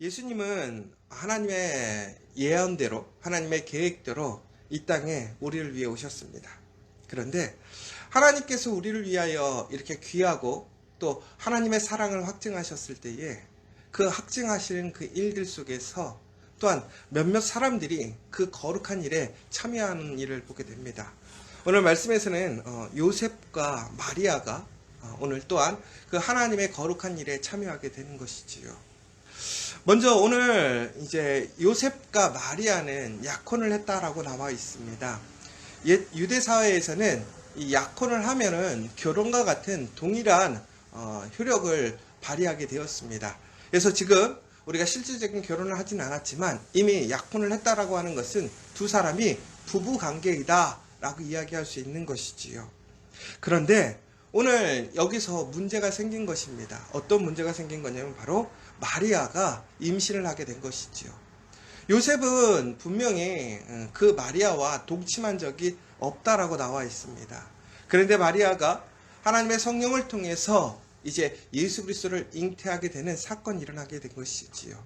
예수님은 하나님의 예언대로, 하나님의 계획대로 이 땅에 우리를 위해 오셨습니다. 그런데 하나님께서 우리를 위하여 이렇게 귀하고 또 하나님의 사랑을 확증하셨을 때에 그 확증하시는 그 일들 속에서 또한 몇몇 사람들이 그 거룩한 일에 참여하는 일을 보게 됩니다. 오늘 말씀에서는 어, 요셉과 마리아가 어, 오늘 또한 그 하나님의 거룩한 일에 참여하게 되는 것이지요. 먼저 오늘 이제 요셉과 마리아는 약혼을 했다라고 나와 있습니다. 옛 유대 사회에서는 이 약혼을 하면은 결혼과 같은 동일한 어, 효력을 발휘하게 되었습니다. 그래서 지금 우리가 실질적인 결혼을 하진 않았지만 이미 약혼을 했다라고 하는 것은 두 사람이 부부 관계이다라고 이야기할 수 있는 것이지요. 그런데 오늘 여기서 문제가 생긴 것입니다. 어떤 문제가 생긴 거냐면 바로 마리아가 임신을 하게 된 것이지요. 요셉은 분명히 어, 그 마리아와 동침한 적이 없다라고 나와 있습니다. 그런데 마리아가 하나님의 성령을 통해서 이제 예수 그리스도를 잉태하게 되는 사건이 일어나게 된 것이지요.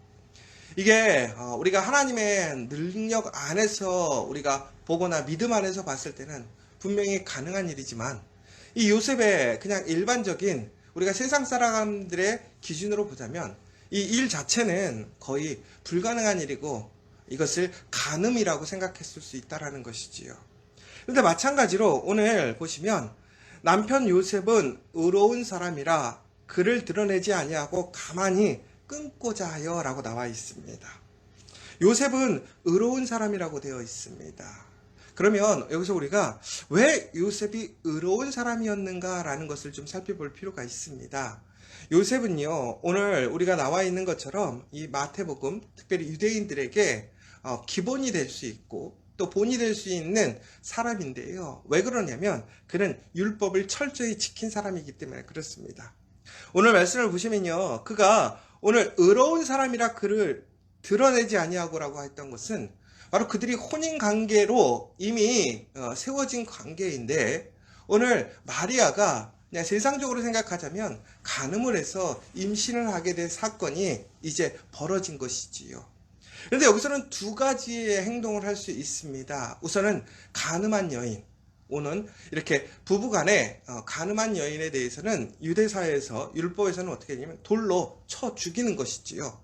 이게 어, 우리가 하나님의 능력 안에서 우리가 보거나 믿음 안에서 봤을 때는 분명히 가능한 일이지만 이 요셉의 그냥 일반적인 우리가 세상 사람들의 기준으로 보자면 이 일 자체는 거의 불가능한 일이고 이것을 간음이라고 생각했을 수 있다라는 것이지요. 그런데 마찬가지로 오늘 보시면 남편 요셉은 의로운 사람이라 그를 드러내지 아니하고 가만히 끊고자 하여라고 나와 있습니다. 요셉은 의로운 사람이라고 되어 있습니다. 그러면 여기서 우리가 왜 요셉이 의로운 사람이었는가라는 것을 좀 살펴볼 필요가 있습니다. 요셉은요, 오늘 우리가 나와 있는 것처럼 이 마태복음, 특별히 유대인들에게 어, 기본이 될 수 있고 또 본이 될 수 있는 사람인데요. 왜 그러냐면 그는 율법을 철저히 지킨 사람이기 때문에 그렇습니다. 오늘 말씀을 보시면요. 그가 오늘 의로운 사람이라 그를 드러내지 아니하고라고 했던 것은 바로 그들이 혼인 관계로 이미 어, 세워진 관계인데 오늘 마리아가 그냥 세상적으로 생각하자면 간음을 해서 임신을 하게 된 사건이 이제 벌어진 것이지요. 그런데 여기서는 두 가지의 행동을 할 수 있습니다. 우선은 간음한 여인. 오는 이렇게 부부간에 어, 간음한 여인에 대해서는 유대 사회에서 율법에서는 어떻게 했냐면 돌로 쳐 죽이는 것이지요.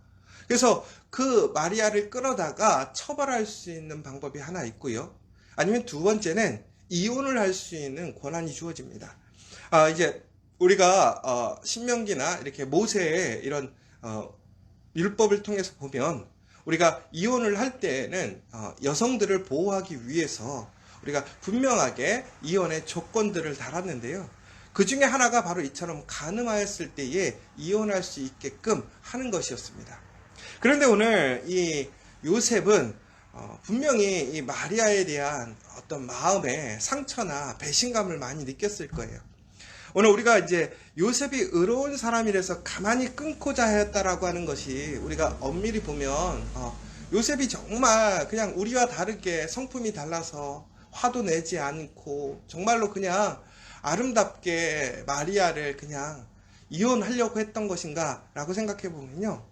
그래서 그 마리아를 끌어다가 처벌할 수 있는 방법이 하나 있고요. 아니면 두 번째는 이혼을 할 수 있는 권한이 주어집니다. 아, 이제 우리가 어, 신명기나 이렇게 모세의 이런 어, 율법을 통해서 보면 우리가 이혼을 할 때는 어, 여성들을 보호하기 위해서 우리가 분명하게 이혼의 조건들을 달았는데요. 그 중에 하나가 바로 이처럼 가늠하였을 때에 이혼할 수 있게끔 하는 것이었습니다. 그런데 오늘 이 요셉은 어, 분명히 이 마리아에 대한 어떤 마음의 상처나 배신감을 많이 느꼈을 거예요. 오늘 우리가 이제 요셉이 의로운 사람이라서 가만히 끊고자 하였다라고 하는 것이 우리가 엄밀히 보면 어, 요셉이 정말 그냥 우리와 다르게 성품이 달라서 화도 내지 않고 정말로 그냥 아름답게 마리아를 그냥 이혼하려고 했던 것인가라고 생각해 보면요.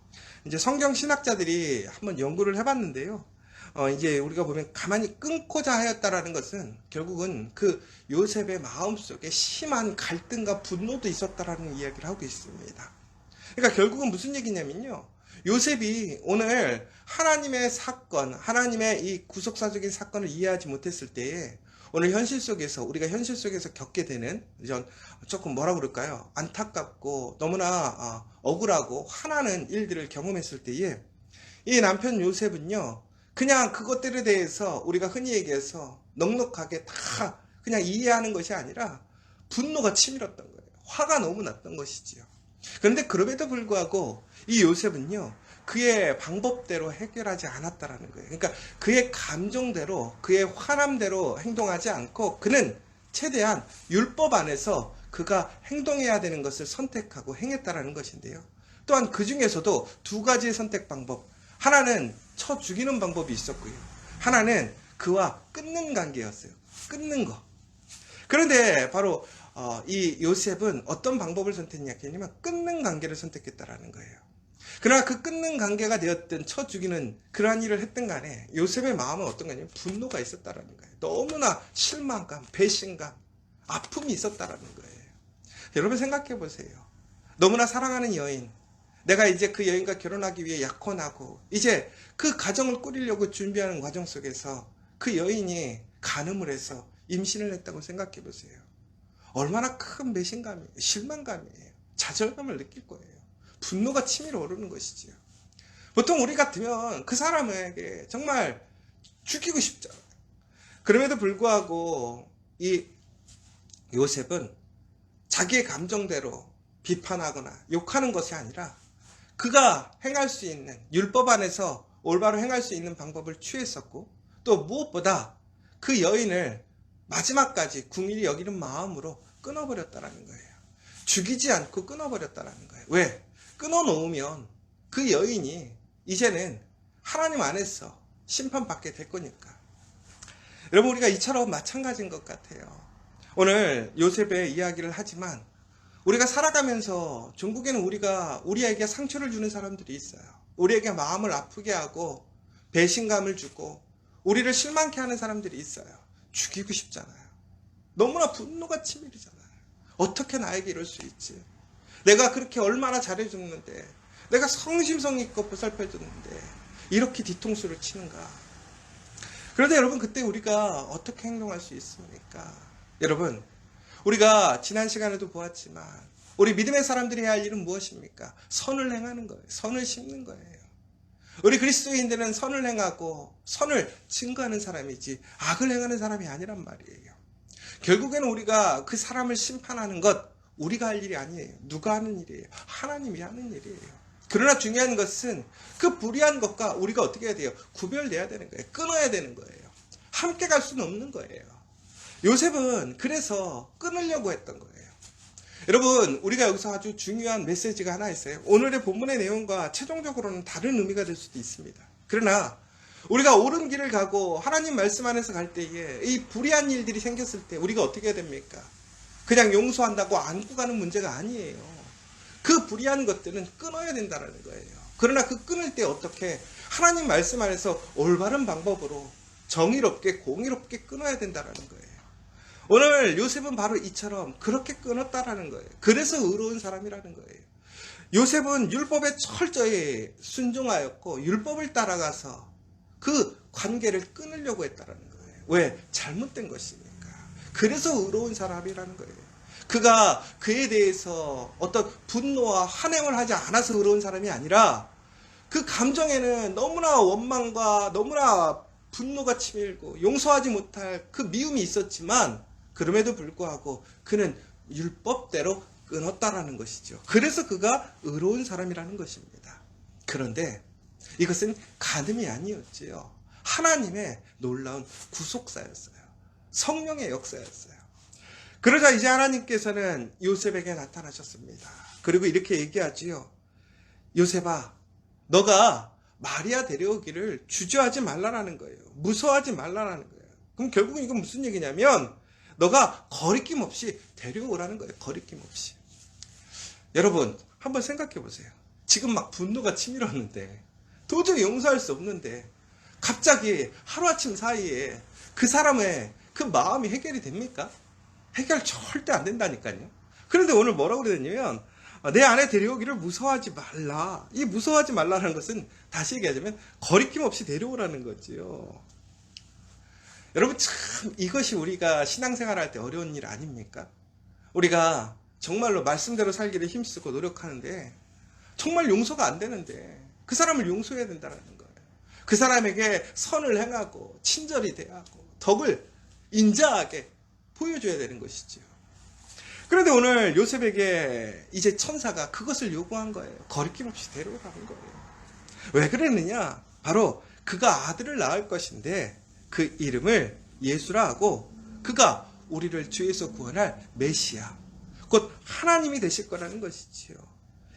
이제 성경 신학자들이 한번 연구를 해봤는데요. 어, 이제 우리가 보면 가만히 끊고자 하였다라는 것은 결국은 그 요셉의 마음속에 심한 갈등과 분노도 있었다라는 이야기를 하고 있습니다. 그러니까 결국은 무슨 얘기냐면요. 요셉이 오늘 하나님의 사건, 하나님의 이 구속사적인 사건을 이해하지 못했을 때에 오늘 현실 속에서 우리가 현실 속에서 겪게 되는 이런 조금 뭐라 그럴까요? 안타깝고 너무나 어, 억울하고 화나는 일들을 경험했을 때에 이 남편 요셉은요. 그냥 그것들에 대해서 우리가 흔히 얘기해서 넉넉하게 다 그냥 이해하는 것이 아니라 분노가 치밀었던 거예요. 화가 너무 났던 것이지요. 그런데 그럼에도 불구하고 이 요셉은요. 그의 방법대로 해결하지 않았다라는 거예요. 그러니까 그의 감정대로 그의 화남대로 행동하지 않고 그는 최대한 율법 안에서 그가 행동해야 되는 것을 선택하고 행했다라는 것인데요. 또한 그 중에서도 두 가지의 선택 방법. 하나는 쳐 죽이는 방법이 있었고요. 하나는 그와 끊는 관계였어요. 끊는 거. 그런데 바로 어, 이 요셉은 어떤 방법을 선택했냐면 끊는 관계를 선택했다라는 거예요. 그러나 그 끊는 관계가 되었든 쳐 죽이는 그러한 일을 했든 간에 요셉의 마음은 어떤 거냐면 분노가 있었다라는 거예요. 너무나 실망감, 배신감, 아픔이 있었다라는 거예요. 여러분 생각해 보세요. 너무나 사랑하는 여인, 내가 이제 그 여인과 결혼하기 위해 약혼하고 이제 그 가정을 꾸리려고 준비하는 과정 속에서 그 여인이 간음을 해서 임신을 했다고 생각해 보세요. 얼마나 큰 배신감이에요. 실망감이에요. 좌절감을 느낄 거예요. 분노가 치밀어 오르는 것이지요. 보통 우리 같으면 그 사람에게 정말 죽이고 싶잖아요. 그럼에도 불구하고 이 요셉은 자기의 감정대로 비판하거나 욕하는 것이 아니라 그가 행할 수 있는 율법 안에서 올바로 행할 수 있는 방법을 취했었고 또 무엇보다 그 여인을 마지막까지 궁일이 여기는 마음으로 끊어버렸다라는 거예요. 죽이지 않고 끊어버렸다라는 거예요. 왜? 끊어놓으면 그 여인이 이제는 하나님 안에서 심판받게 될 거니까. 여러분 우리가 이처럼 마찬가지인 것 같아요. 오늘 요셉의 이야기를 하지만 우리가 살아가면서 전국에는 우리가 우리에게 상처를 주는 사람들이 있어요. 우리에게 마음을 아프게 하고 배신감을 주고 우리를 실망케 하는 사람들이 있어요. 죽이고 싶잖아요. 너무나 분노가 치밀이잖아요. 어떻게 나에게 이럴 수 있지? 내가 그렇게 얼마나 잘해줬는데, 내가 성심성 있고 보살펴줬는데, 이렇게 뒤통수를 치는가? 그런데 여러분, 그때 우리가 어떻게 행동할 수 있습니까? 여러분, 우리가 지난 시간에도 보았지만, 우리 믿음의 사람들이 해야 할 일은 무엇입니까? 선을 행하는 거예요. 선을 심는 거예요. 우리 그리스도인들은 선을 행하고 선을 증거하는 사람이지 악을 행하는 사람이 아니란 말이에요. 결국에는 우리가 그 사람을 심판하는 것 우리가 할 일이 아니에요. 누가 하는 일이에요? 하나님이 하는 일이에요. 그러나 중요한 것은 그 불의한 것과 우리가 어떻게 해야 돼요? 구별돼야 되는 거예요. 끊어야 되는 거예요. 함께 갈 수는 없는 거예요. 요셉은 그래서 끊으려고 했던 거예요. 여러분, 우리가 여기서 아주 중요한 메시지가 하나 있어요. 오늘의 본문의 내용과 최종적으로는 다른 의미가 될 수도 있습니다. 그러나 우리가 옳은 길을 가고 하나님 말씀 안에서 갈 때에 이 불의한 일들이 생겼을 때 우리가 어떻게 해야 됩니까? 그냥 용서한다고 안고 가는 문제가 아니에요. 그 불의한 것들은 끊어야 된다는 거예요. 그러나 그 끊을 때 어떻게 하나님 말씀 안에서 올바른 방법으로 정의롭게 공의롭게 끊어야 된다는 거예요. 오늘 요셉은 바로 이처럼 그렇게 끊었다라는 거예요. 그래서 의로운 사람이라는 거예요. 요셉은 율법에 철저히 순종하였고 율법을 따라가서 그 관계를 끊으려고 했다라는 거예요. 왜? 잘못된 것이니까. 그래서 의로운 사람이라는 거예요. 그가 그에 대해서 어떤 분노와 한행을 하지 않아서 의로운 사람이 아니라 그 감정에는 너무나 원망과 너무나 분노가 치밀고 용서하지 못할 그 미움이 있었지만 그럼에도 불구하고 그는 율법대로 끊었다라는 것이죠. 그래서 그가 의로운 사람이라는 것입니다. 그런데 이것은 간음이 아니었지요. 하나님의 놀라운 구속사였어요. 성령의 역사였어요. 그러자 이제 하나님께서는 요셉에게 나타나셨습니다. 그리고 이렇게 얘기하지요. 요셉아, 너가 마리아 데려오기를 주저하지 말라라는 거예요. 무서워하지 말라라는 거예요. 그럼 결국은 이건 무슨 얘기냐면 너가 거리낌 없이 데려오라는 거예요. 거리낌 없이. 여러분, 한번 생각해 보세요. 지금 막 분노가 치밀었는데, 도저히 용서할 수 없는데, 갑자기 하루아침 사이에 그 사람의 그 마음이 해결이 됩니까? 해결 절대 안 된다니까요. 그런데 오늘 뭐라고 그러냐면, 내 안에 데려오기를 무서워하지 말라. 이 무서워하지 말라는 것은 다시 얘기하자면 거리낌 없이 데려오라는 거지요. 여러분 참 이것이 우리가 신앙생활 할 때 어려운 일 아닙니까? 우리가 정말로 말씀대로 살기를 힘쓰고 노력하는데 정말 용서가 안 되는데 그 사람을 용서해야 된다는 거예요. 그 사람에게 선을 행하고 친절히 대하고 덕을 인자하게 보여줘야 되는 것이지요. 그런데 오늘 요셉에게 이제 천사가 그것을 요구한 거예요. 거리낌 없이 데려오라는 거예요. 왜 그랬느냐? 바로 그가 아들을 낳을 것인데 그 이름을 예수라 하고 그가 우리를 죄에서 구원할 메시아 곧 하나님이 되실 거라는 것이지요.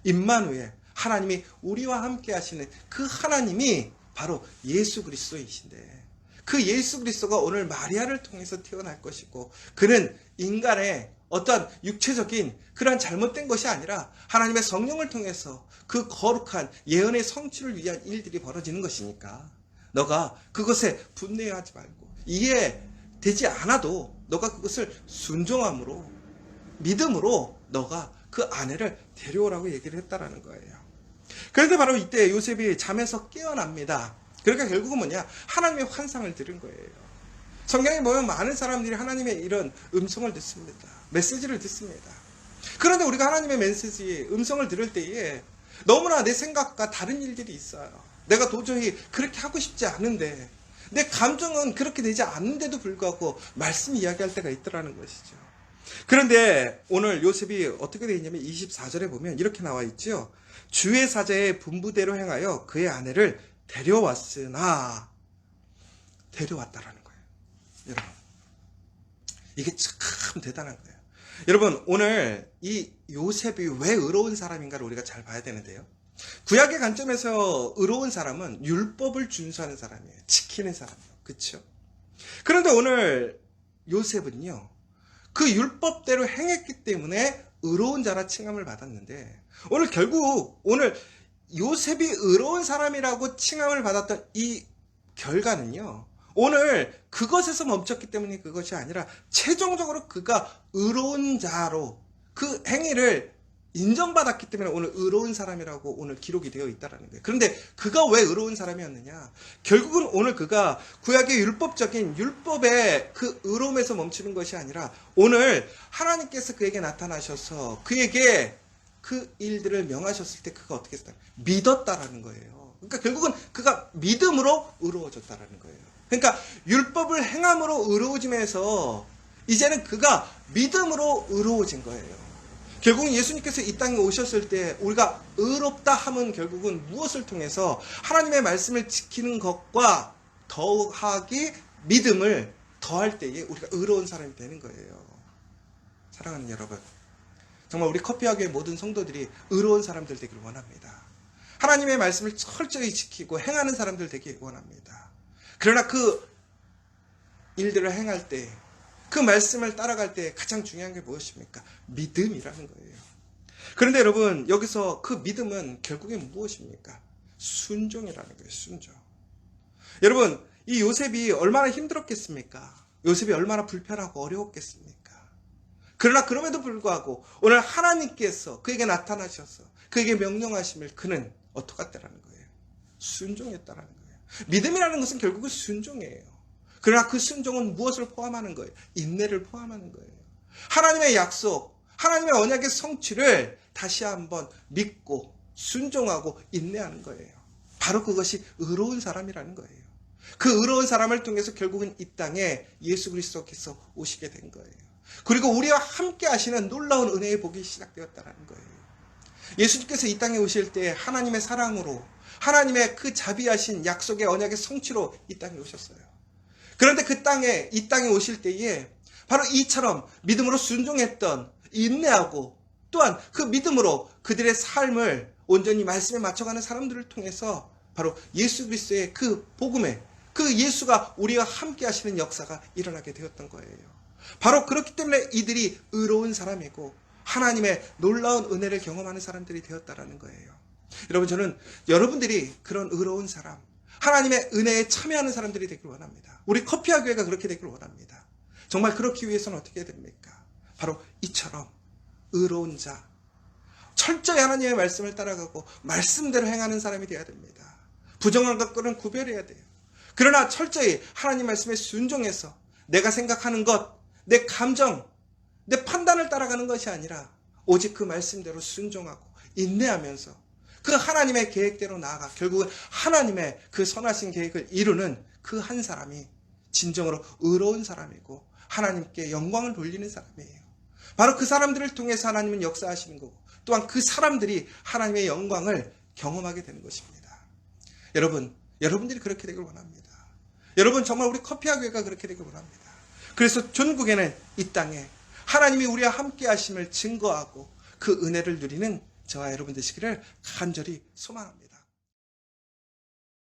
임마누엘 하나님이 우리와 함께 하시는 그 하나님이 바로 예수 그리스도이신데 그 예수 그리스도가 오늘 마리아를 통해서 태어날 것이고 그는 인간의 어떠한 육체적인 그러한 잘못된 것이 아니라 하나님의 성령을 통해서 그 거룩한 예언의 성취를 위한 일들이 벌어지는 것이니까 너가 그것에 분내하지 말고 이해되지 않아도 너가 그것을 순종함으로 믿음으로 너가 그 아내를 데려오라고 얘기를 했다라는 거예요. 그런데 바로 이때 요셉이 잠에서 깨어납니다. 그러니까 결국은 뭐냐? 하나님의 환상을 들은 거예요. 성경에 보면 많은 사람들이 하나님의 이런 음성을 듣습니다. 메시지를 듣습니다. 그런데 우리가 하나님의 메시지, 음성을 들을 때에 너무나 내 생각과 다른 일들이 있어요. 내가 도저히 그렇게 하고 싶지 않은데, 내 감정은 그렇게 되지 않는데도 불구하고 말씀 이야기할 때가 있더라는 것이죠. 그런데 오늘 요셉이 어떻게 되어 있냐면 24절에 보면 이렇게 나와 있죠. 주의 사자의 분부대로 행하여 그의 아내를 데려왔으나 데려왔다라는 거예요. 여러분. 이게 참 대단한 거예요. 여러분, 오늘 이 요셉이 왜 의로운 사람인가를 우리가 잘 봐야 되는데요. 구약의 관점에서 의로운 사람은 율법을 준수하는 사람이에요. 지키는 사람이에요. 그쵸? 그런데 오늘 요셉은요, 그 율법대로 행했기 때문에 의로운 자라 칭함을 받았는데, 오늘 결국, 오늘 요셉이 의로운 사람이라고 칭함을 받았던 이 결과는요, 오늘 그것에서 멈췄기 때문에 그것이 아니라 최종적으로 그가 의로운 자로 그 행위를 인정받았기 때문에 오늘 의로운 사람이라고 오늘 기록이 되어 있다라는 거예요. 그런데 그가 왜 의로운 사람이었느냐? 결국은 오늘 그가 구약의 율법적인 율법의 그 의로움에서 멈추는 것이 아니라 오늘 하나님께서 그에게 나타나셔서 그에게 그 일들을 명하셨을 때 그가 어떻게 했다? 믿었다라는 거예요. 그러니까 결국은 그가 믿음으로 의로워졌다라는 거예요. 그러니까 율법을 행함으로 의로워짐에서 이제는 그가 믿음으로 의로워진 거예요. 결국은 예수님께서 이 땅에 오셨을 때 우리가 의롭다 함은 결국은 무엇을 통해서 하나님의 말씀을 지키는 것과 더하기 믿음을 더할 때에 우리가 의로운 사람이 되는 거예요. 사랑하는 여러분. 정말 우리 커피하교의 모든 성도들이 의로운 사람들 되기를 원합니다. 하나님의 말씀을 철저히 지키고 행하는 사람들 되길 원합니다. 그러나 그 일들을 행할 때, 그 말씀을 따라갈 때 가장 중요한 게 무엇입니까? 믿음이라는 거예요. 그런데 여러분, 여기서 그 믿음은 결국엔 무엇입니까? 순종이라는 거예요, 순종. 여러분, 이 요셉이 얼마나 힘들었겠습니까? 요셉이 얼마나 불편하고 어려웠겠습니까? 그러나 그럼에도 불구하고 오늘 하나님께서 그에게 나타나셔서 그에게 명령하심을 그는 어떡했다라는 거예요? 순종했다라는 거예요. 믿음이라는 것은 결국은 순종이에요. 그러나 그 순종은 무엇을 포함하는 거예요? 인내를 포함하는 거예요. 하나님의 약속, 하나님의 언약의 성취를 다시 한번 믿고 순종하고 인내하는 거예요. 바로 그것이 의로운 사람이라는 거예요. 그 의로운 사람을 통해서 결국은 이 땅에 예수 그리스도께서 오시게 된 거예요. 그리고 우리와 함께 하시는 놀라운 은혜의 복이 시작되었다는 거예요. 예수님께서 이 땅에 오실 때 하나님의 사랑으로 하나님의 그 자비하신 약속의 언약의 성취로 이 땅에 오셨어요. 그런데 그 땅에 이 땅에 오실 때에 바로 이처럼 믿음으로 순종했던 인내하고 또한 그 믿음으로 그들의 삶을 온전히 말씀에 맞춰가는 사람들을 통해서 바로 예수 그리스도의 그 복음에 그 예수가 우리와 함께 하시는 역사가 일어나게 되었던 거예요. 바로 그렇기 때문에 이들이 의로운 사람이고 하나님의 놀라운 은혜를 경험하는 사람들이 되었다라는 거예요. 여러분 저는 여러분들이 그런 의로운 사람, 하나님의 은혜에 참여하는 사람들이 되길 원합니다. 우리 커피아 교회가 그렇게 되길 원합니다. 정말 그렇기 위해서는 어떻게 해야 됩니까? 바로 이처럼 의로운 자, 철저히 하나님의 말씀을 따라가고 말씀대로 행하는 사람이 되어야 됩니다. 부정한 것과는 구별해야 돼요. 그러나 철저히 하나님 말씀에 순종해서 내가 생각하는 것, 내 감정, 내 판단을 따라가는 것이 아니라 오직 그 말씀대로 순종하고 인내하면서 그 하나님의 계획대로 나아가 결국은 하나님의 그 선하신 계획을 이루는 그 한 사람이 진정으로 의로운 사람이고 하나님께 영광을 돌리는 사람이에요. 바로 그 사람들을 통해서 하나님은 역사하시는 거고 또한 그 사람들이 하나님의 영광을 경험하게 되는 것입니다. 여러분, 여러분들이 그렇게 되길 원합니다. 여러분 정말 우리 커피하교회가 그렇게 되길 원합니다. 그래서 전국에는 이 땅에 하나님이 우리와 함께 하심을 증거하고 그 은혜를 누리는 저와 여러분 되시기를 간절히 소망합니다.